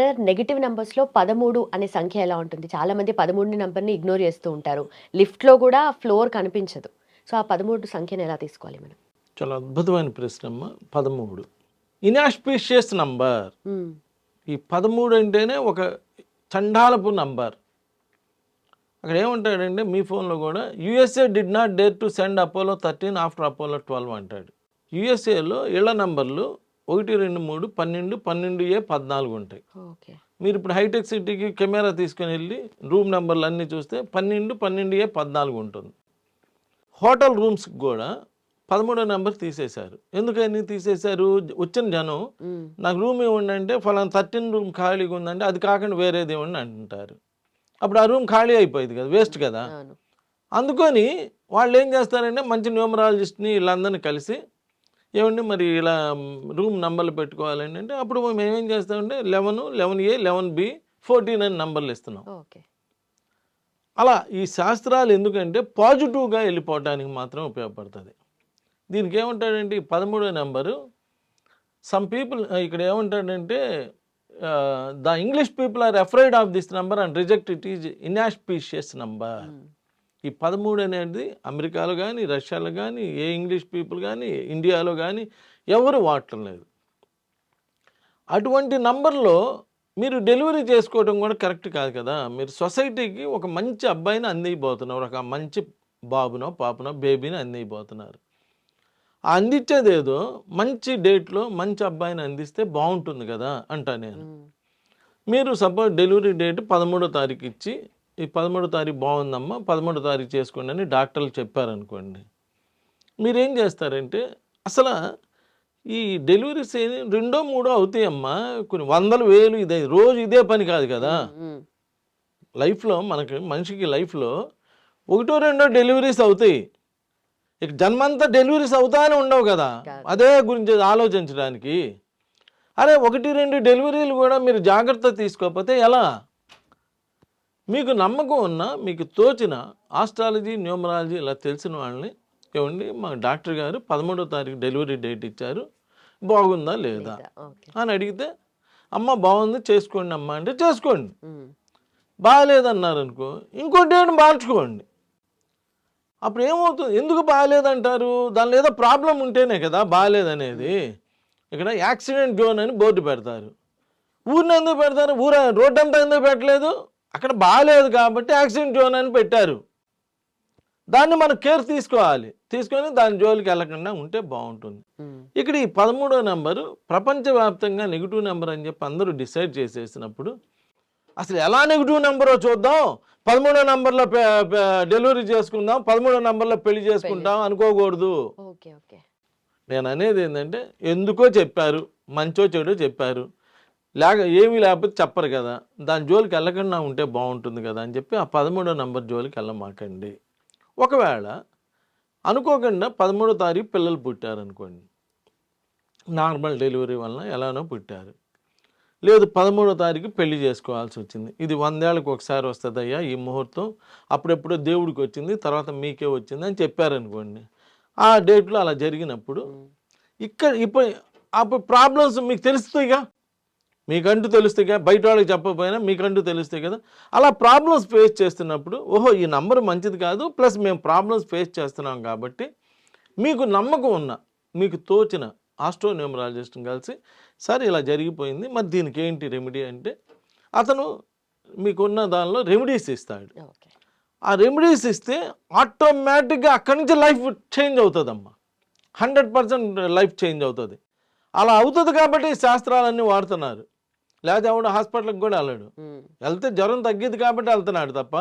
Sir negative నెంబర్స్లో పదమూడు అనే సంఖ్య ఎలా ఉంటుంది? చాలా మంది పదమూడు నెంబర్ని ఇగ్నోర్ చేస్తూ ఉంటారు. లిఫ్ట్లో కూడా ఫ్లోర్ కనిపించదు. సో ఆ పదమూడు సంఖ్యను ఎలా తీసుకోవాలి మనం? చాలా అద్భుతమైన ప్రశ్న అమ్మ. పదమూడు. Inauspicious number. ఈ పదమూడు అంటేనే ఒక చండాలపు నంబర్ అక్కడ ఏమంటాడంటే మీ ఫోన్లో కూడా USA did not dare to send Apollo thirteen after Apollo twelve అంటాడు. యుఎస్ఏలో ఇళ్ళ నంబర్లు ఒకటి రెండు మూడు పన్నెండు పన్నెండు ఏ పద్నాలుగు ఉంటాయి. మీరు ఇప్పుడు హైటెక్ సిటీకి కెమెరా తీసుకొని వెళ్ళి రూమ్ నెంబర్లు అన్నీ చూస్తే పన్నెండు పన్నెండు ఏ పద్నాలుగు ఉంటుంది. హోటల్ రూమ్స్కి కూడా పదమూడో నెంబర్ తీసేశారు. ఎందుకని తీసేశారు? వచ్చిన జనం. నాకు రూమ్ ఇవ్వండి అంటే ఫలానా థర్టీన్ రూమ్ ఖాళీగా ఉందంటే అది కాకుండా వేరేది ఇవ్వండి అంటుంటారు అప్పుడు ఆ రూమ్ ఖాళీ అయిపోయింది కదా వేస్ట్ కదా. అందుకని వాళ్ళు ఏం చేస్తారంటే మంచి న్యూమరాలజిస్ట్ని వీళ్ళందరినీ కలిసి ఏమండి మరి ఇలా రూమ్ నంబర్లు పెట్టుకోవాలండి అంటే అప్పుడు మేము ఏం చేస్తామంటే eleven eleven A eleven B fourteen అని నంబర్లు ఇస్తున్నాం. ఓకే. అలా ఈ శాస్త్రాలు ఎందుకంటే పాజిటివ్గా వెళ్ళిపోవడానికి మాత్రం ఉపయోగపడుతుంది. దీనికి ఏమంటాడంటే ఈ పదమూడో నెంబరు సమ్ పీపుల్ ఇక్కడ ఏమంటాడంటే the English people are afraid of this number and reject it is inauspicious number. ఈ పదమూడు అనేది అమెరికాలో కానీ రష్యాలో కానీ ఏ ఇంగ్లీష్ పీపుల్ కానీ ఇండియాలో కానీ ఎవరు వాడటం లేదు. అటువంటి నంబర్లో మీరు డెలివరీ చేసుకోవడం కూడా కరెక్ట్ కాదు కదా. మీరు సొసైటీకి ఒక మంచి అబ్బాయిని అందిపోతున్నారు ఒక మంచి బాబునో పాపనో బేబీని అందిపోతున్నారు ఆ అందించేది ఏదో మంచి డేట్లో మంచి అబ్బాయిని అందిస్తే బాగుంటుంది కదా అంటా నేను. మీరు సపోజ్ డెలివరీ డేట్ పదమూడో తారీఖు ఇచ్చి ఈ పదమూడో తారీఖు బాగుందమ్మా పదమూడో తారీఖు చేసుకోండి అని డాక్టర్లు చెప్పారనుకోండి. మీరేం చేస్తారంటే అసలు ఈ డెలివరీస్ రెండో మూడో అవుతాయమ్మా కొన్ని వందలు వేలు ఇదే రోజు ఇదే పని కాదు కదా. లైఫ్లో మనకి మనిషికి లైఫ్లో ఒకటో రెండో డెలివరీస్ అవుతాయి. ఇక జన్మంతా డెలివరీస్ అవుతానే ఉండవు కదా. కాదు. అదే గురించి ఆలోచించడానికి. అరే ఒకటి రెండు డెలివరీలు కూడా మీరు జాగ్రత్త తీసుకోకపోతే ఎలా? మీకు నమ్మకం ఉన్న మీకు తోచిన ఆస్ట్రాలజీ న్యూమరాలజీ ఇలా తెలిసిన వాళ్ళని ఏమండి మా డాక్టర్ గారు పదమూడో తారీఖు డెలివరీ డేట్ ఇచ్చారు. బాగుందా లేదా? అని అడిగితే అమ్మ బాగుంది చేసుకోండి అమ్మ అంటే చేసుకోండి. బాగాలేదన్నారు అనుకో ఇంకో డేట్ మార్చుకోండి. అప్పుడు ఏమవుతుంది? ఎందుకు బాగాలేదంటారు? దానిలో ఏదో ప్రాబ్లం ఉంటేనే కదా బాగాలేదనేది. ఇక్కడ యాక్సిడెంట్ జోన్ అని బోర్డు పెడతారు. ఊరిని ఎందుకు పెడతారు? ఊర రోడ్డు అంతా ఎందుకు పెట్టలేదు? అక్కడ బాగాలేదు కాబట్టి యాక్సిడెంట్ జోన్ అని పెట్టారు. దాన్ని మనం కేర్ తీసుకోవాలి. తీసుకొని దాని జోలికి వెళ్ళకుండా ఉంటే బాగుంటుంది. ఇక్కడ ఈ పదమూడో నెంబరు ప్రపంచవ్యాప్తంగా నెగిటివ్ నెంబర్ అని చెప్పి అందరూ డిసైడ్ చేసేసినప్పుడు అసలు ఎలా నెగిటివ్ నెంబరో చూద్దాం. పదమూడో నెంబర్లో డెలివరీ చేసుకుందాం. పదమూడో నెంబర్లో పెళ్ళి చేసుకుంటాం అనుకోకూడదు. నేను అనేది ఏంటంటే ఎందుకో చెప్పారు మంచో చెడో చెప్పారు. లేక ఏమీ లేకపోతే చెప్పరు కదా. దాని జోలికి వెళ్ళకుండా ఉంటే బాగుంటుంది కదా అని చెప్పి ఆ పదమూడో నెంబర్ జోలికి వెళ్ళమాకండి. ఒకవేళ అనుకోకుండా పదమూడో తారీఖు పిల్లలు పుట్టారనుకోండి. నార్మల్ డెలివరీ వలన ఎలానో పుట్టారు. లేదు పదమూడో తారీఖు పెళ్ళి చేసుకోవాల్సి వచ్చింది. ఇది వందేళ్ళకి ఒకసారి వస్తుందయ్యా ఈ ముహూర్తం. అప్పుడెప్పుడో దేవుడికి వచ్చింది తర్వాత మీకే వచ్చింది అని చెప్పారనుకోండి. ఆ డేట్లో అలా జరిగినప్పుడు. ఇక్కడ ఇప్పుడు అప్పుడు ప్రాబ్లమ్స్ మీకు తెలుస్తాయిగా? మీకంటూ తెలుస్తాయిగా బయట వాళ్ళకి చెప్పకపోయినా మీకంటూ తెలుస్తాయి కదా. అలా ప్రాబ్లమ్స్ ఫేస్ చేస్తున్నప్పుడు ఓహో ఈ నంబర్ మంచిది కాదు ప్లస్ మేము ప్రాబ్లమ్స్ ఫేస్ చేస్తున్నాం కాబట్టి మీకు నమ్మకం ఉన్న మీకు తోచిన ఆస్ట్రో న్యూమరాలజిస్ట్ని కలిసి సార్ ఇలా జరిగిపోయింది మరి దీనికి ఏంటి రెమెడీ అంటే అతను మీకున్న దానిలో రెమెడీస్ ఇస్తాడు. ఆ రెమెడీస్ ఇస్తే ఆటోమేటిక్గా అక్కడి నుంచి లైఫ్ చేంజ్ అవుతుందమ్మా. హండ్రెడ్ పర్సెంట్ లైఫ్ చేంజ్ అవుతుంది. అలా అవుతుంది కాబట్టి శాస్త్రాలన్నీ వాడుతున్నారు. లేకపోతే ఎవడు హాస్పిటల్కి కూడా వెళ్ళాడు. వెళ్తే జ్వరం తగ్గిద్ది కాబట్టి వెళ్తున్నాడు తప్ప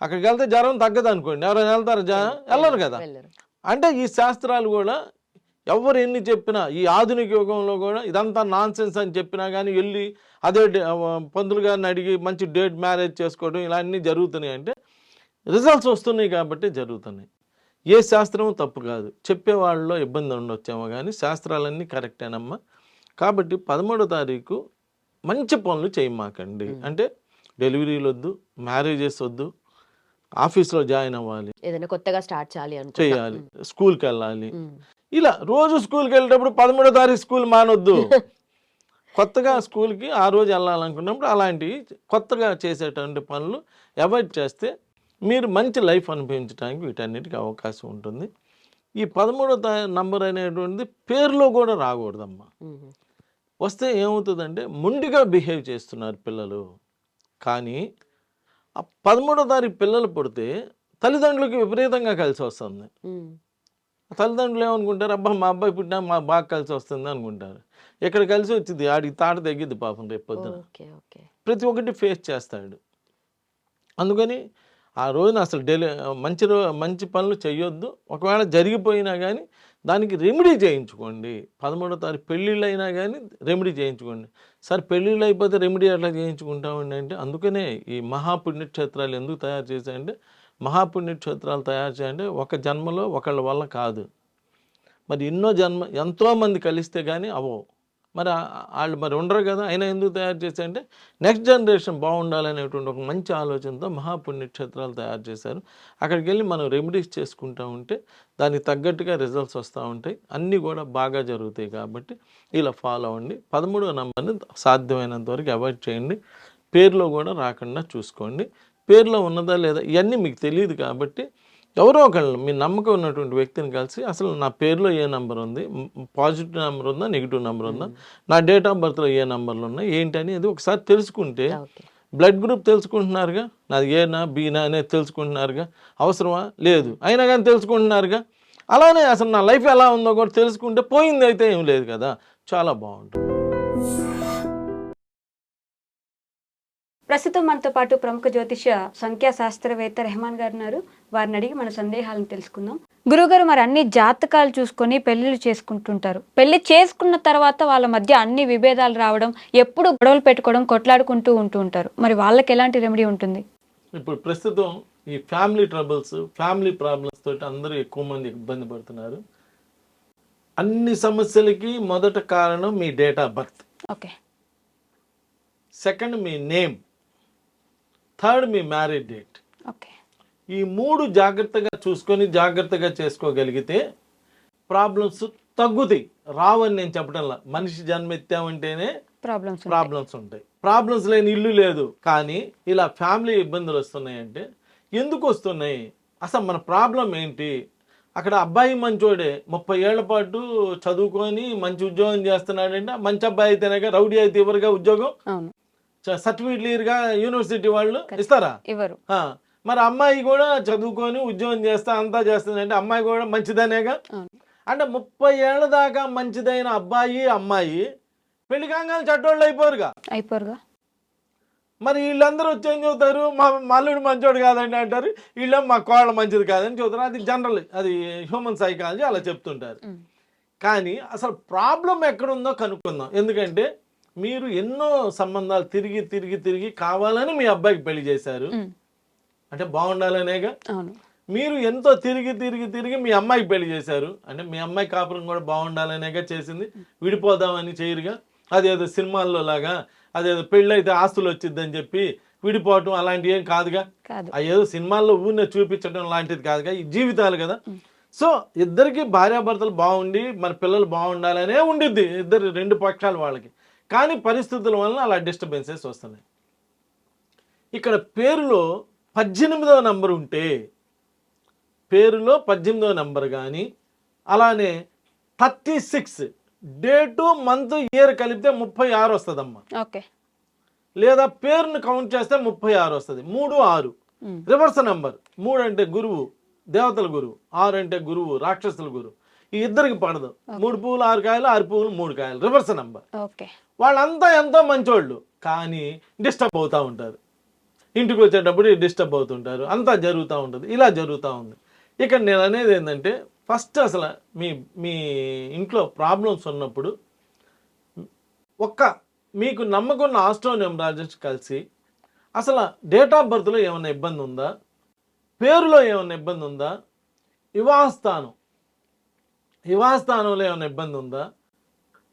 అక్కడికి వెళ్తే జ్వరం తగ్గదు అనుకోండి. ఎవరైనా వెళ్తారు? జ వెళ్ళరు. కదా? అంటే ఈ శాస్త్రాలు కూడా ఎవరు ఎన్ని చెప్పినా ఈ ఆధునిక యుగంలో కూడా ఇదంతా నాన్ సెన్స్ అని చెప్పినా కానీ వెళ్ళి అదే పంతులు గారిని అడిగి మంచి డేట్ మ్యారేజ్ చేసుకోవడం ఇలా అన్నీ జరుగుతున్నాయి అంటే రిజల్ట్స్ వస్తున్నాయి కాబట్టి జరుగుతున్నాయి. ఏ శాస్త్రం తప్పు కాదు. చెప్పేవాళ్ళలో ఇబ్బంది ఉండొచ్చేమో కానీ శాస్త్రాలన్నీ కరెక్టేనమ్మా. కాబట్టి పదమూడో తారీఖు మంచి పనులు చేయమాకండి. అంటే డెలివరీలు వద్దు మ్యారేజెస్ వద్దు ఆఫీస్లో జాయిన్ అవ్వాలి. ఏదైనా కొత్తగా స్టార్ట్ చేయాలి చేయాలి. స్కూల్కి వెళ్ళాలి. ఇలా రోజు స్కూల్కి వెళ్ళేటప్పుడు పదమూడో తారీఖు స్కూల్ మానొద్దు. కొత్తగా స్కూల్కి ఆ రోజు వెళ్ళాలనుకున్నప్పుడు అలాంటివి కొత్తగా చేసేటువంటి పనులు అవాయిడ్ చేస్తే మీరు మంచి లైఫ్ అనుభవించడానికి వీటన్నిటికీ అవకాశం ఉంటుంది. ఈ పదమూడో నంబర్ అనేటువంటిది పేరులో కూడా రాకూడదమ్మా. మ్మ్. వస్తే ఏమవుతుందంటే మొండిగా బిహేవ్ చేస్తున్నారు పిల్లలు. కానీ ఆ పదమూడో తారీఖు పిల్లలు పుడితే తల్లిదండ్రులకి విపరీతంగా కలిసి వస్తుంది. తల్లిదండ్రులు ఏమనుకుంటారు? అబ్బా మా అబ్బాయి పుట్టినా మా బాగా కలిసి వస్తుంది అనుకుంటారు. ఇక్కడ కలిసి వచ్చింది ఆడికి తాట తగ్గిద్ది పాపం రేపు పొద్దున. ప్రతి ఒక్కటి ఫేస్ చేస్తాడు. అందుకని ఆ రోజున అసలు డెలి మంచి రో మంచి పనులు చేయొద్దు ఒకవేళ జరిగిపోయినా కానీ దానికి రెమెడీ చేయించుకోండి. పదమూడో తారీఖు పెళ్ళిళ్ళు అయినా కానీ రెమెడీ చేయించుకోండి. సార్ పెళ్ళిళ్ళు అయిపోతే రెమెడీ ఎట్లా చేయించుకుంటామండి అంటే అందుకనే ఈ మహాపుణ్యక్షేత్రాలు ఎందుకు తయారు చేశాయంటే మహాపుణ్యక్షేత్రాలు తయారు చేయండి ఒక జన్మలో ఒకళ్ళ వల్ల కాదు. మరి ఎన్నో జన్మ ఎంతోమంది కలిస్తే కానీ అవో మరి వాళ్ళు మరి ఉండరు కదా. అయినా ఎందుకు తయారు చేశారంటే నెక్స్ట్ జనరేషన్ బాగుండాలనేటువంటి ఒక మంచి ఆలోచనతో మహాపుణ్యక్షేత్రాలు తయారు చేశారు. అక్కడికి వెళ్ళి మనం రెమెడీస్ చేసుకుంటూ ఉంటే దానికి తగ్గట్టుగా రిజల్ట్స్ వస్తూ ఉంటాయి. అన్నీ కూడా బాగా జరుగుతాయి కాబట్టి ఇలా ఫాలో అవ్వండి. పదమూడవ నెంబర్ని సాధ్యమైనంత వరకు అవాయిడ్ చేయండి. పేరులో కూడా రాకుండా చూసుకోండి. పేరులో ఉన్నదా లేదా ఇవన్నీ మీకు తెలియదు కాబట్టి ఎవరో ఒకళ్ళు మీ నమ్మకం ఉన్నటువంటి వ్యక్తిని కలిసి అసలు నా పేరులో ఏ నెంబర్ ఉంది పాజిటివ్ నెంబర్ ఉందా నెగిటివ్ నెంబర్ ఉందా నా డేట్ ఆఫ్ బర్త్లో ఏ నెంబర్లు ఉన్నాయి ఏంటి అనేది ఒకసారి తెలుసుకుంటే బ్లడ్ గ్రూప్ తెలుసుకుంటున్నారుగా? నాది ఏనా బీనా అనేది తెలుసుకుంటున్నారుగా? అవసరమా? లేదు. అయినా కానీ తెలుసుకుంటున్నారుగా? అలానే అసలు నా లైఫ్ ఎలా ఉందో కూడా తెలుసుకుంటే పోయింది అయితే ఏం లేదు కదా. చాలా బాగుంటుంది. ప్రస్తుతం మనతో పాటు ప్రముఖ జ్యోతిష సంఖ్యా శాస్త్రవేత్త రెహమాన్ గారు ఉన్నారు. వారిని అడిగి మన సందేహాలను తెలుసుకుందాం. గురుగారు మరి అన్ని జాతకాలు చూసుకొని పెళ్ళిళ్ళు చేసుకుంటుంటారు. పెళ్ళి చేసుకున్న తర్వాత వాళ్ళ మధ్య అన్ని విభేదాలు రావడం ఎప్పుడు గొడవలు పెట్టుకోవడం కొట్లాడుకుంటూ ఉంటూ ఉంటారు. మరి వాళ్ళకి ఎలాంటి రెమెడీ ఉంటుంది? ఇప్పుడు ప్రస్తుతం ఈ ఫ్యామిలీ ట్రబుల్స్ ఫ్యామిలీ ప్రాబ్లమ్స్ తోటి అందరూ ఎక్కువ మంది ఇబ్బంది పడుతున్నారు. అన్ని సమస్యలకి మొదట కారణం మీ date of birth. Okay. Second me name. Third మీ మ్యారేజ్ డేట్. ఈ మూడు జాగ్రత్తగా చూసుకొని జాగ్రత్తగా చేసుకోగలిగితే ప్రాబ్లమ్స్ తగ్గుతాయి. రావని నేను చెప్పడంలా మనిషి జన్మెత్తామంటేనే ప్రాబ్లమ్స్ ప్రాబ్లమ్స్ ఉంటాయి. ప్రాబ్లమ్స్ లేని ఇల్లు లేదు. కానీ ఇలా ఫ్యామిలీ ఇబ్బందులు వస్తున్నాయంటే ఎందుకు వస్తున్నాయి? అసలు మన ప్రాబ్లం ఏంటి? అక్కడ అబ్బాయి మంచోడే. ముప్పై ఏళ్ళ పాటు చదువుకొని మంచి ఉద్యోగం చేస్తున్నాడంటే మంచి అబ్బాయి అయితేనేగా రౌడీ అయితే ఇవ్వరుగా ఉద్యోగం? అవును సర్టిఫికేట్ క్లియర్గా యూనివర్సిటీ వాళ్ళు ఇస్తారా? ఇవ్వరు. మరి అమ్మాయి కూడా చదువుకొని ఉద్యోగం చేస్తా అంతా చేస్తుంది అంటే అమ్మాయి కూడా మంచిదనేగా? అంటే ముప్పై ఏళ్ళ దాకా మంచిదైన అబ్బాయి అమ్మాయి పెళ్ళి కాగానే చట్టోళ్ళు అయిపోరుగా? అయిపోరుగా. మరి వీళ్ళందరూ వచ్చి ఏం చెబుతారు? మా మల్లుడు మంచోడు కాదండి అంటారు. వీళ్ళేం మా కోళ్ళ మంచిది కాదని చెబుతారు అది జనరల్ అది హ్యూమన్ సైకాలజీ అలా చెప్తుంటారు. కానీ అసలు ప్రాబ్లం ఎక్కడుందో కనుక్కుందాం. ఎందుకంటే మీరు ఎన్నో సంబంధాలు తిరిగి తిరిగి తిరిగి కావాలని మీ అబ్బాయికి పెళ్ళి చేశారు. అంటే బాగుండాలనేగా? మీరు ఎంతో తిరిగి తిరిగి తిరిగి మీ అమ్మాయికి పెళ్ళి చేశారు. అంటే మీ అమ్మాయి కాపురం కూడా బాగుండాలనేగా చేసింది. విడిపోదామని చేయరుగా? అదేదో సినిమాల్లో లాగా అదేదో పెళ్ళైతే ఆస్తులు వచ్చిద్దని చెప్పి విడిపోవటం అలాంటివి ఏం కాదుగా? ఏదో సినిమాల్లో ఊరినే చూపించడం లాంటిది కాదుగా? ఈ జీవితాలు కదా. సో ఇద్దరికి భార్యాభర్తలు బాగుండి మన పిల్లలు బాగుండాలనే ఉండిద్ది. ఇద్దరు రెండు పక్షాలు వాళ్ళకి. కానీ పరిస్థితుల వలన అలా డిస్టర్బెన్సెస్ వస్తున్నాయి. ఇక్కడ పేరులో పద్దెనిమిదవ నంబర్ ఉంటే పేరులో పద్దెనిమిదవ నంబర్ కానీ అలానే thirty six date month year కలిపితే ముప్పై ఆరు వస్తుందమ్మా. ఓకే. లేదా పేరును కౌంట్ చేస్తే ముప్పై ఆరు వస్తుంది. మూడు ఆరు. రివర్స్ నంబర్ మూడు అంటే గురువు దేవతల గురువు ఆరు అంటే గురువు రాక్షసుల గురువు. ఈ ఇద్దరికి పడదు. మూడు పువ్వులు ఆరు కాయలు ఆరు పువ్వులు మూడు కాయలు. Reverse number. వాళ్ళంతా ఎంతో మంచోళ్ళు కానీ డిస్టర్బ్ అవుతూ ఉంటారు. ఇంటికి వచ్చేటప్పుడు డిస్టర్బ్ అవుతుంటారు. అంతా జరుగుతూ ఉంటుంది. ఇలా జరుగుతూ ఉంది. ఇక్కడ నేను అనేది ఏంటంటే ఫస్ట్ అసలు మీ మీ ఇంట్లో ప్రాబ్లమ్స్ ఉన్నప్పుడు ఒక్క మీకు నమ్మకం ఆస్ట్రోన్యూమరాలజిస్ట్ కలిసి అసలు డేట్ ఆఫ్ బర్త్లో ఏమైనా ఇబ్బంది ఉందా? పేరులో ఏమైనా ఇబ్బంది ఉందా? వివాహస్థానం. వివాహస్థానంలో ఏమైనా ఇబ్బంది ఉందా?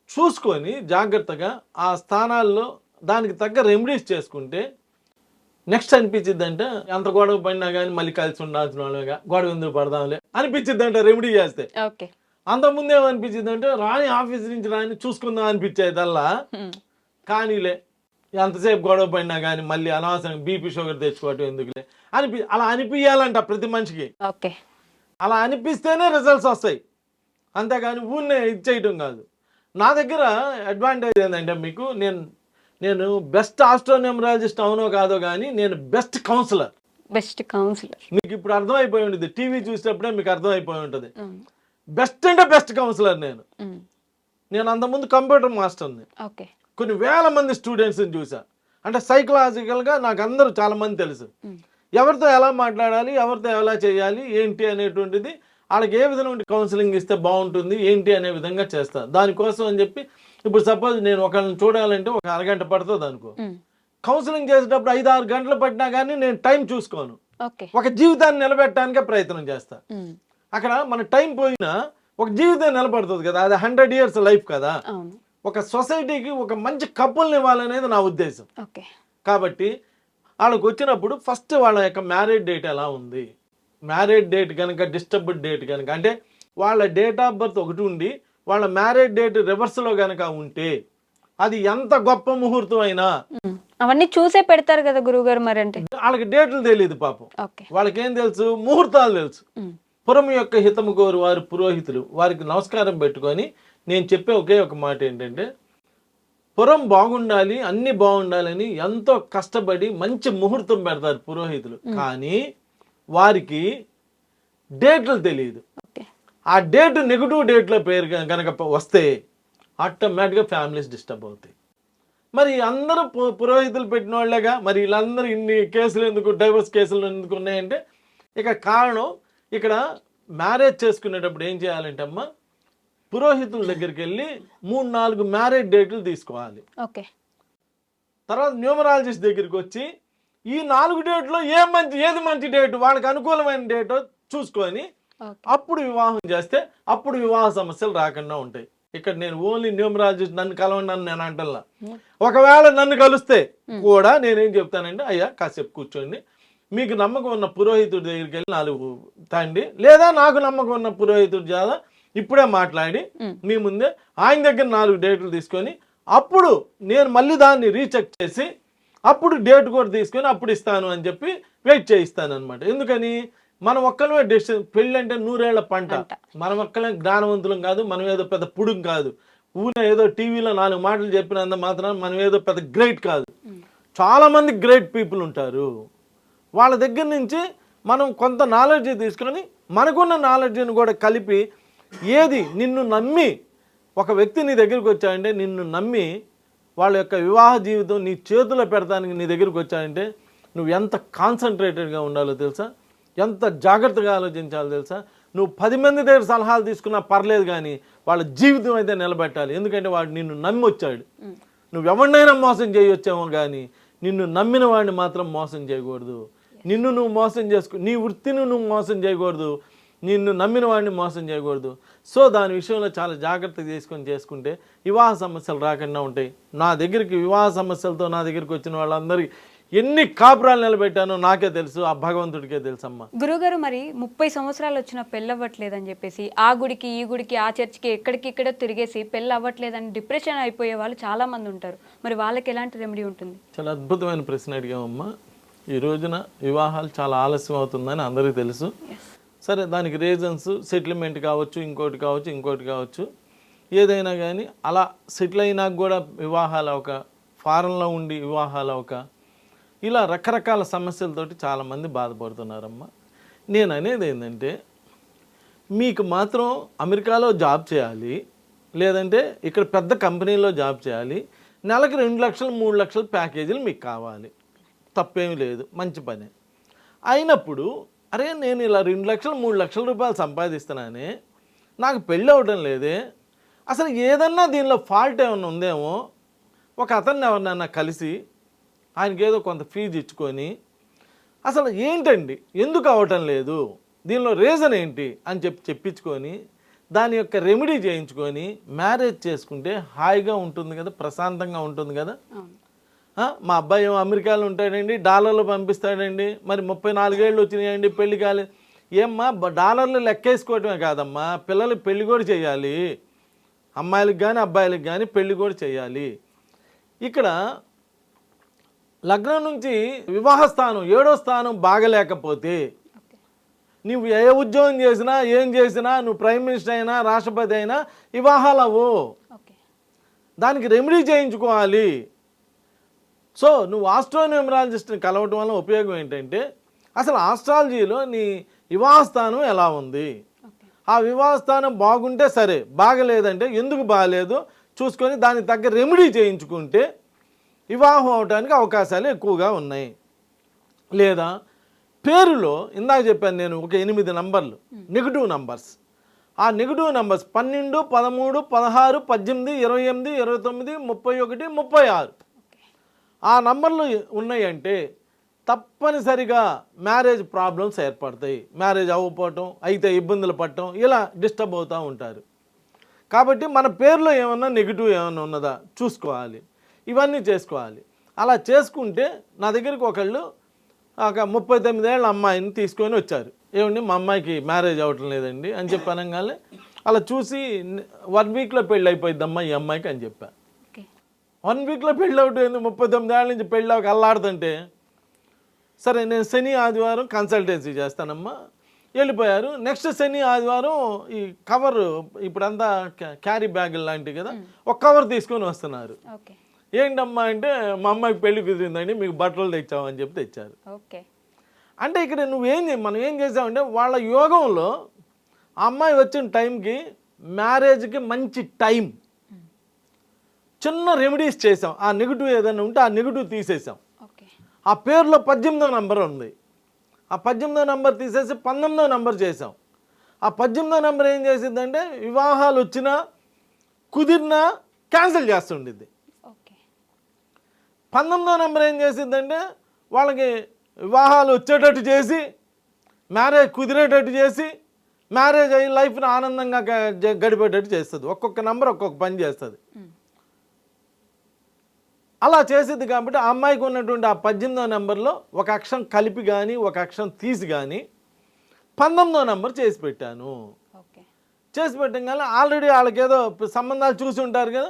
చూసుకొని జాగ్రత్తగా ఆ స్థానాల్లో దానికి తగ్గ రెమెడీస్ చేసుకుంటే నెక్స్ట్ అనిపించింది అంటే ఎంత గొడవ పడినా కానీ మళ్ళీ కలిసి ఉండాల్సిన వాళ్ళగా గొడవ ఎందుకు పడదాంలే అనిపించింది అంటే రెమెడీ చేస్తే. ఓకే. అంతకుముందు ఏమనిపించింది అంటే రాని ఆఫీస్ నుంచి రాని చూసుకుందాం అనిపించేదల్లా. కానీలే ఎంతసేపు గొడవ పడినా కానీ మళ్ళీ అనవసరం బీపీ షుగర్ తెచ్చుకోవటం ఎందుకులే? అనిపి అలా అనిపించాలంట ప్రతి మనిషికి. ఓకే. అలా అనిపిస్తేనే రిజల్ట్స్ వస్తాయి. అంతేగాని ఊరినే ఇచ్చేయటం కాదు. నా దగ్గర అడ్వాంటేజ్ ఏంటంటే మీకు నేను నేను బెస్ట్ ఆస్ట్రోన్యూమరాలజిస్ట్ అవునో కాదో కానీ నేను బెస్ట్ కౌన్సిలర్ బెస్ట్ కౌన్సిలర్ మీకు ఇప్పుడు అర్థమైపోయి ఉంటుంది టీవీ చూసేటప్పుడే మీకు అర్థమైపోయి ఉంటుంది. బెస్ట్ అంటే బెస్ట్ కౌన్సిలర్ నేను. నేను అంతకుముందు కంప్యూటర్ మాస్టర్ని ఓకే. కొన్ని వేల మంది స్టూడెంట్స్ని చూసా. అంటే సైకలాజికల్గా నాకు అందరూ చాలా మంది తెలుసు. ఎవరితో ఎలా మాట్లాడాలి ఎవరితో ఎలా చేయాలి ఏంటి అనేటువంటిది వాళ్ళకి ఏ విధమైన కౌన్సిలింగ్ ఇస్తే బాగుంటుంది ఏంటి అనే విధంగా చేస్తా. దానికోసం అని చెప్పి ఇప్పుడు సపోజ్ నేను ఒకళ్ళని చూడాలంటే ఒక అరగంట పడుతుంది అనుకో. కౌన్సిలింగ్ చేసేటప్పుడు ఐదు ఆరు గంటలు పట్టినా కానీ నేను టైం చూసుకోను. ఒక జీవితాన్ని నిలబెట్టడానికే ప్రయత్నం చేస్తా. అక్కడ మన టైం పోయినా ఒక జీవితం నిలబడుతుంది కదా అది హండ్రెడ్ ఇయర్స్ లైఫ్ కదా. ఒక సొసైటీకి ఒక మంచి కప్పుల్ని ఇవ్వాలనేది నా ఉద్దేశం. కాబట్టి వాళ్ళకి వచ్చినప్పుడు ఫస్ట్ వాళ్ళ యొక్క మ్యారేజ్ డేట్ ఎలా ఉంది? మ్యారేజ్ డేట్ కనుక డిస్టర్బ్డ్ డేట్ కనుక అంటే వాళ్ళ డేట్ ఆఫ్ బర్త్ ఒకటి ఉండి వాళ్ళ మ్యారేజ్ డేట్ రివర్స్లో కనుక ఉంటే అది ఎంత గొప్ప ముహూర్తం అయినా. అవన్నీ చూసే పెడతారు కదా గురువుగారు మరి అంటే వాళ్ళకి డేట్లు తెలియదు పాపం. వాళ్ళకి ఏం తెలుసు? ముహూర్తాలు తెలుసు. పురం యొక్క హితము కోరు వారు పురోహితులు వారికి నమస్కారం పెట్టుకొని నేను చెప్పే ఒకే ఒక మాట ఏంటంటే పురం బాగుండాలి అన్ని బాగుండాలని ఎంతో కష్టపడి మంచి ముహూర్తం పెడతారు పురోహితులు. కానీ వారికి డేట్లు తెలియదు. ఆ డేట్ నెగిటివ్ డేట్లో పేరు ప- వస్తే ఆటోమేటిక్గా ఫ్యామిలీస్ డిస్టర్బ్ అవుతాయి. మరి అందరూ పు- పురోహితులు పెట్టిన వాళ్ళేగా మరి వీళ్ళందరూ ఇన్ని కేసులు ఎందుకు డైవర్స్ కేసులు ఎందుకు ఉన్నాయంటే ఇక కారణం ఇక్కడ మ్యారేజ్ చేసుకునేటప్పుడు ఏం చేయాలంటే అమ్మ పురోహితుల దగ్గరికి వెళ్ళి మూడు నాలుగు మ్యారేజ్ డేట్లు తీసుకోవాలి. ఓకే. తర్వాత న్యూమరాలజిస్ట్ దగ్గరికి వచ్చి ఈ నాలుగు డేట్లో ఏ మంచి ఏది మంచి డేట్? వాళ్ళకి అనుకూలమైన డేటో చూసుకొని అప్పుడు వివాహం చేస్తే అప్పుడు వివాహ సమస్యలు రాకుండా ఉంటాయి. ఇక్కడ నేను ఓన్లీ న్యూమరాలజిస్ట్ నన్ను కలవండి అని నేను అంటల్లా. ఒకవేళ నన్ను కలిస్తే కూడా నేనేం చెప్తానంటే అయ్యా కాసేపు కూర్చోండి. మీకు నమ్మకం ఉన్న పురోహితుడి దగ్గరికి వెళ్ళి నాలుగు తండి. లేదా నాకు నమ్మకం ఉన్న పురోహితుడి చేత ఇప్పుడే మాట్లాడి. మీ ముందే ఆయన దగ్గర నాలుగు డేట్లు తీసుకొని అప్పుడు నేను మళ్ళీ దాన్ని రీచెక్ చేసి అప్పుడు డేట్ కూడా తీసుకొని అప్పుడు ఇస్తాను అని చెప్పి వెయిట్ చేయిస్తాను అనమాట ఎందుకని? మనం ఒక్కలమే డెసిషన్ పెళ్ళి అంటే నూరేళ్ళ పంట. మనం ఒక్కలే జ్ఞానవంతులం కాదు మనం ఏదో పెద్ద పుడుం కాదు. ఊనే ఏదో టీవీలో నాలుగు మాటలు చెప్పినంత మాత్రం మనం ఏదో పెద్ద గ్రేట్ కాదు. చాలా మంది గ్రేట్ పీపుల్ ఉంటారు. వాళ్ళ దగ్గర నుంచి మనం కొంత నాలెడ్జ్ తీసుకొని మనకున్న నాలెడ్జ్ని కూడా కలిపి ఏది నిన్ను నమ్మి ఒక వ్యక్తి నీ దగ్గరికి వచ్చాడంటే నిన్ను నమ్మి వాళ్ళ యొక్క వివాహ జీవితం నీ చేతిలో పెడతానికి నీ దగ్గరికి వచ్చాడంటే నువ్వు ఎంత కాన్సన్ట్రేటెడ్గా ఉండాలో తెలుసా? ఎంత జాగ్రత్తగా ఆలోచించాలో తెలుసా? నువ్వు పది మంది దగ్గర సలహాలు తీసుకున్నా పర్లేదు కానీ వాళ్ళ జీవితం అయితే నిలబెట్టాలి. ఎందుకంటే వాడు నిన్ను నమ్మి వచ్చాడు. నువ్వు ఎవరినైనా మోసం చేయొచ్చేమో కానీ నిన్ను నమ్మిన వాడిని మాత్రం మోసం చేయకూడదు. నిన్ను నువ్వు మోసం చేసుకు నీ వృత్తిని నువ్వు మోసం చేయకూడదు. నిన్ను నమ్మిన వాడిని మోసం చేయకూడదు. సో దాని విషయంలో చాలా జాగ్రత్త తీసుకొని చేసుకుంటే వివాహ సమస్యలు రాకుండా ఉంటాయి. నా దగ్గరికి వివాహ సమస్యలతో నా దగ్గరికి వచ్చిన వాళ్ళందరికీ ఎన్ని కాపురాలు నిలబెట్టానో నాకే తెలుసు ఆ భగవంతుడికే తెలుసమ్మా. గురుగారు మరి ముప్పై సంవత్సరాలు వచ్చిన పెళ్ళి అవ్వట్లేదని చెప్పేసి ఆ గుడికి ఈ గుడికి ఆ చర్చికి ఎక్కడికి ఇక్కడ తిరిగేసి పెళ్ళి అవ్వట్లేదని డిప్రెషన్ అయిపోయే వాళ్ళు చాలా మంది ఉంటారు. మరి వాళ్ళకి ఎలాంటి రెమెడీ ఉంటుంది? చాలా అద్భుతమైన ప్రశ్న అడిగామమ్మా ఈ రోజున వివాహాలు చాలా ఆలస్యం అవుతుందని అందరికీ తెలుసు. సరే దానికి రీజన్స్ సెటిల్మెంట్ కావచ్చు ఇంకోటి కావచ్చు ఇంకోటి కావచ్చు. ఏదైనా కానీ అలా సెటిల్ అయినాక కూడా వివాహాలు ఒక ఫారెన్లో ఉండి వివాహాలు ఒక ఇలా రకరకాల సమస్యలతోటి చాలామంది బాధపడుతున్నారమ్మా. నేను అనేది ఏంటంటే మీకు మాత్రం అమెరికాలో జాబ్ చేయాలి లేదంటే ఇక్కడ పెద్ద కంపెనీలో జాబ్ చేయాలి నెలకు రెండు లక్షలు మూడు లక్షల ప్యాకేజీలు మీకు కావాలి. తప్పేమీ లేదు మంచి పని. అయినప్పుడు అరే నేను ఇలా రెండు లక్షలు మూడు లక్షల రూపాయలు సంపాదిస్తున్నాను నాకు పెళ్ళి అవ్వడం లేదే. అసలు ఏదన్నా దీనిలో ఫాల్ట్ ఏమైనా ఉందేమో? ఒక అతన్ని ఎవరినైనా కలిసి ఆయనకి ఏదో కొంత ఫీజు ఇచ్చుకొని అసలు ఏంటండి? ఎందుకు అవ్వటం లేదు? దీనిలో రీజన్ ఏంటి? అని చెప్పి చెప్పించుకొని దాని యొక్క రెమెడీ చేయించుకొని మ్యారేజ్ చేసుకుంటే హాయిగా ఉంటుంది కదా ప్రశాంతంగా ఉంటుంది కదా? మా అబ్బాయి ఏమో అమెరికాలో ఉంటాడండి డాలర్లు పంపిస్తాడండి మరి ముప్పై నాలుగేళ్ళు వచ్చినాయండి పెళ్ళి కాలేదు ఏమ్మా డాలర్లు లెక్కేసుకోవటమే కాదమ్మా పిల్లలు పెళ్ళి కూడా చేయాలి. అమ్మాయిలకు కానీ అబ్బాయిలకు కానీ పెళ్ళి కూడా చేయాలి. ఇక్కడ లగ్నం నుంచి వివాహ స్థానం ఏడో స్థానం బాగలేకపోతే నువ్వు ఏ ఉద్యోగం చేసినా ఏం చేసినా నువ్వు ప్రైమ్ మినిస్టర్ అయినా రాష్ట్రపతి అయినా వివాహాలు అవ్వు. దానికి రెమెడీ చేయించుకోవాలి. సో నువ్వు ఆస్ట్రోన్యూమరాలజిస్ట్ని కలవటం వల్ల ఉపయోగం ఏంటంటే అసలు ఆస్ట్రాలజీలో నీ వివాహ స్థానం ఎలా ఉంది? ఆ వివాహ స్థానం బాగుంటే సరే బాగలేదంటే ఎందుకు బాగలేదు చూసుకొని దానికి తగ్గ రెమెడీ చేయించుకుంటే వివాహం అవడానికి అవకాశాలు ఎక్కువగా ఉన్నాయి. లేదా పేరులో ఇందాక చెప్పాను నేను ఒక ఎనిమిది నంబర్లు నెగిటివ్ నంబర్స్ ఆ నెగిటివ్ నంబర్స్ పన్నెండు పదమూడు పదహారు పద్దెనిమిది ఇరవై ఎనిమిది ఇరవై తొమ్మిది ముప్పై ఒకటి ముప్పై ఆరు. ఆ నంబర్లు ఉన్నాయంటే తప్పనిసరిగా మ్యారేజ్ ప్రాబ్లమ్స్ ఏర్పడతాయి. మ్యారేజ్ అవ్వకపోవటం అయితే ఇబ్బందులు పడటం ఇలా డిస్టర్బ్ అవుతూ ఉంటారు. కాబట్టి మన పేరులో ఏమన్నా నెగిటివ్ ఏమన్నా ఉన్నదా చూసుకోవాలి. ఇవన్నీ చేసుకోవాలి. అలా చేసుకుంటే నా దగ్గరికి ఒకళ్ళు ఒక ముప్పై తొమ్మిదేళ్ళ అమ్మాయిని తీసుకొని వచ్చారు. ఏమండి మా అమ్మాయికి మ్యారేజ్ అవ్వటం లేదండి అని చెప్పి అనగానే అలా చూసి వన్ వీక్లో పెళ్ళి అయిపోయిద్దమ్మా ఈ అమ్మాయికి అని చెప్పాను వన్ వీక్లో పెళ్ళి అవుతుంది ముప్పై తొమ్మిది ఏళ్ళ నుంచి పెళ్ళి అవ్వక అల్లాడుతుంటే సరే నేను శని ఆదివారం కన్సల్టెన్సీ చేస్తానమ్మా. వెళ్ళిపోయారు. నెక్స్ట్ శని ఆదివారం ఈ కవర్ ఇప్పుడంతా క్యా- క్యారీ బ్యాగ్ లాంటివి కదా? ఒక కవర్ తీసుకొని వస్తున్నారు. ఏంటమ్మా అంటే మా అమ్మాయికి పెళ్ళి కుదిరిందండి మీకు బట్టలు తెచ్చామని చెప్పి తెచ్చారు. ఓకే. అంటే ఇక్కడ నువ్వేం మనం ఏం చేసామంటే వాళ్ళ యోగంలో ఆ అమ్మాయి వచ్చిన టైంకి మ్యారేజ్కి మంచి టైం. చిన్న రెమెడీస్ చేసాం ఆ నెగిటివ్ ఏదైనా ఉంటే ఆ నెగిటివ్ తీసేసాం ఓకే. ఆ పేరులో పద్దెనిమిదో నంబర్ ఉంది. ఆ పద్దెనిమిదో నంబర్ తీసేసి పంతొమ్మిదో నంబర్ చేసాం ఆ పద్దెనిమిదో నంబర్ ఏం చేసిందంటే వివాహాలు వచ్చినా కుదిరినా క్యాన్సిల్ చేస్తుండిద్ది. పంతొమ్మిదో నెంబర్ ఏం చేసిందంటే వాళ్ళకి వివాహాలు వచ్చేటట్టు చేసి మ్యారేజ్ కుదిరేటట్టు చేసి మ్యారేజ్ అయ్యి లైఫ్ని ఆనందంగా గడిపేటట్టు చేస్తుంది. ఒక్కొక్క నెంబర్ ఒక్కొక్క పని చేస్తుంది. అలా చేసేది కాబట్టి ఆ అమ్మాయికి ఉన్నటువంటి ఆ పద్దెనిమిదో నెంబర్లో ఒక అక్షరం కలిపి కానీ ఒక అక్షరం తీసి కానీ పంతొమ్మిదో నెంబర్ చేసి పెట్టాను. చేసి పెట్టగానే ఆల్రెడీ వాళ్ళకి ఏదో సంబంధాలు చూసి ఉంటారు కదా.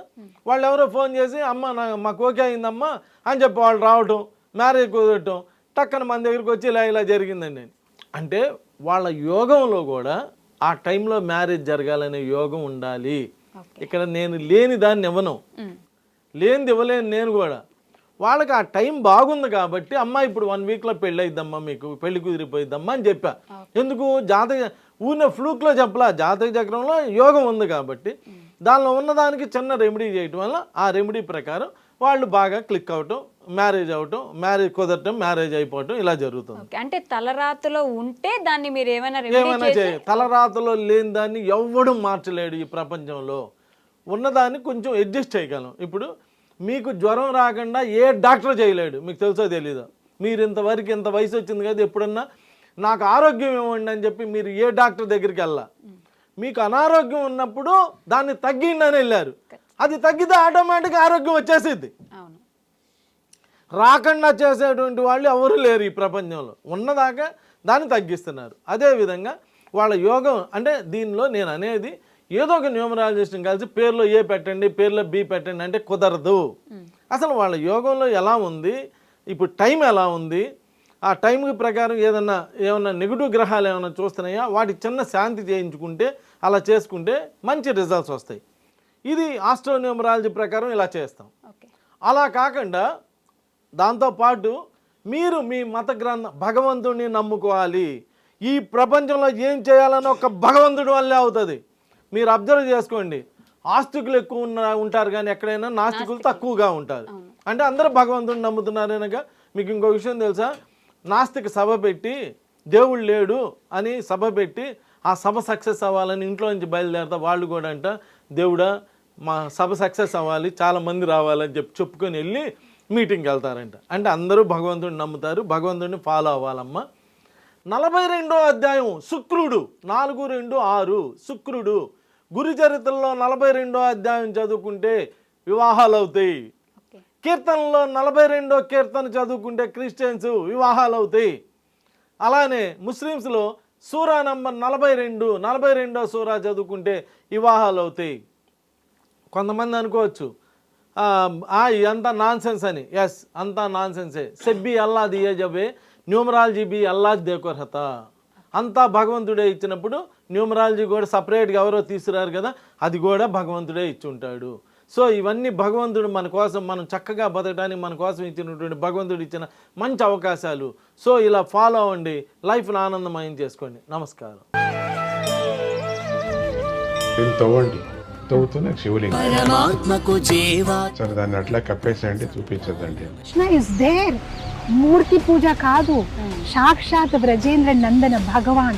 వాళ్ళు ఎవరో ఫోన్ చేసి అమ్మ నా మాకు ఓకే అయిందమ్మా అని చెప్పి వాళ్ళు రావటం మ్యారేజ్ కుదరటం టక్కన మన దగ్గరికి వచ్చి ఇలా ఇలా జరిగిందండి. అంటే వాళ్ళ యోగంలో కూడా ఆ టైంలో మ్యారేజ్ జరగాలనే యోగం ఉండాలి. ఇక్కడ నేను లేని దాన్ని ఇవ్వను. లేనిది ఇవ్వలేను నేను కూడా. వాళ్ళకి ఆ టైం బాగుంది కాబట్టి అమ్మ ఇప్పుడు వన్ వీక్లో పెళ్ళి అయిద్దమ్మా మీకు పెళ్ళి కుదిరిపోయిద్దమ్మా అని చెప్పా. ఎందుకు? జాతక ఊరిన ఫ్లూక్లో చెప్పలా. జాతక చక్రంలో యోగం ఉంది కాబట్టి. దానిలో ఉన్నదానికి చిన్న రెమెడీ చేయటం వల్ల ఆ రెమెడీ ప్రకారం వాళ్ళు బాగా క్లిక్ అవటం మ్యారేజ్ అవటం మ్యారేజ్ కుదరటం మ్యారేజ్ అయిపోవటం ఇలా జరుగుతుంది. అంటే తలరాతలో ఉంటే దాన్ని మీరు ఏమైనా ఏమైనా చేయ తలరాతలో లేని దాన్ని ఎవ్వడు మార్చలేడు ఈ ప్రపంచంలో. ఉన్నదాన్ని కొంచెం అడ్జస్ట్ చేయగలం. ఇప్పుడు మీకు జ్వరం రాకుండా ఏ డాక్టర్ చేయలేడు. మీకు తెలుసో తెలీదో. మీరు ఇంతవరకు ఇంత వయసు వచ్చింది కదా ఎప్పుడన్నా నాకు ఆరోగ్యం ఇవ్వండి అని చెప్పి మీరు ఏ డాక్టర్ దగ్గరికి వెళ్ళా. మీకు అనారోగ్యం ఉన్నప్పుడు దాన్ని తగ్గిండి అని వెళ్ళారు. అది తగ్గితే ఆటోమేటిక్గా ఆరోగ్యం వచ్చేసిద్ది. రాకుండా చేసేటువంటి వాళ్ళు ఎవరు లేరు ఈ ప్రపంచంలో. ఉన్నదాకా దాన్ని తగ్గిస్తున్నారు. అదేవిధంగా వాళ్ళ యోగం అంటే దీనిలో నేను అనేది ఏదో ఒక న్యూమరాలజిస్ట్ని కలిసి పేర్లో ఏ పెట్టండి పేర్లో బి పెట్టండి అంటే కుదరదు. అసలు వాళ్ళ యోగంలో ఎలా ఉంది? ఇప్పుడు టైం ఎలా ఉంది? ఆ టైంకి ప్రకారం ఏదన్నా ఏమన్నా నెగిటివ్ గ్రహాలు ఏమైనా చూస్తున్నాయా? వాటి చిన్న శాంతి చేయించుకుంటే అలా చేసుకుంటే మంచి రిజల్ట్స్ వస్తాయి. ఇది ఆస్ట్రోన్యూమరాలజీ ప్రకారం ఇలా చేస్తాం. అలా కాకుండా దాంతోపాటు మీరు మీ మత గ్రంథ భగవంతుడిని నమ్ముకోవాలి. ఈ ప్రపంచంలో ఏం చేయాలని ఒక భగవంతుడి వల్లే అవుతుంది. మీరు అబ్జర్వ్ చేసుకోండి. ఆస్తికులు ఎక్కువ ఉన్న ఉంటారు కానీ ఎక్కడైనా నాస్తికులు తక్కువగా ఉంటారు. అంటే అందరూ భగవంతుడిని నమ్ముతున్నారు కనుక మీకు ఇంకో విషయం తెలుసా? నాస్తిక సభ పెట్టి దేవుడు లేడు అని సభ పెట్టి ఆ సభ సక్సెస్ అవ్వాలని ఇంట్లో నుంచి బయలుదేరతా వాళ్ళు కూడా అంట దేవుడా మా సభ సక్సెస్ అవ్వాలి చాలా మంది రావాలని చెప్పి చెప్పుకొని వెళ్ళి మీటింగ్కి వెళ్తారంట. అంటే అందరూ భగవంతుడిని నమ్ముతారు భగవంతుడిని ఫాలో అవ్వాలమ్మా. నలభై రెండో అధ్యాయం శుక్రుడు నాలుగు రెండు ఆరు శుక్రుడు. గురు చరిత్రలో నలభై రెండో అధ్యాయం చదువుకుంటే వివాహాలు అవుతాయి కీర్తనలో నలభై రెండో కీర్తన చదువుకుంటే క్రిస్టియన్స్ వివాహాలు అవుతాయి అలానే ముస్లిమ్స్లో సూరా నంబర్ నలభై రెండు నలభై రెండో సూరా చదువుకుంటే వివాహాలు అవుతాయి కొంతమంది అనుకోవచ్చు ఇదంతా నాన్ సెన్స్ అని. ఎస్ అంతా నాన్ సెన్సే సెబ్బి అల్లా దియే జబే న్యూమరాలజీ బి అల్లా దేకొర్హత అంతా భగవంతుడే ఇచ్చినప్పుడు న్యూమరాలజీ కూడా సపరేట్గా ఎవరో తీసుకురారు కదా అది కూడా భగవంతుడే ఇచ్చి ఉంటాడు సో ఇవన్నీ భగవంతుడు మన కోసం మనం చక్కగా బతకడానికి మన కోసం ఇచ్చినటువంటి భగవంతుడు ఇచ్చిన మంచి అవకాశాలు. సో ఇలా ఫాలో అవ్వండి లైఫ్ను ఆనందమయం చేసుకోండి. నమస్కారం. తవ్వండి. తవ్వుతూనే శివలింగం. సరే దాన్ని అట్లా కప్పేసేయండి చూపించదండి కృష్ణ ఇస్ దేర్ మూర్తి పూజ కాదు. సాక్షాత్ బ్రజేంద్ర నందన భగవాన్.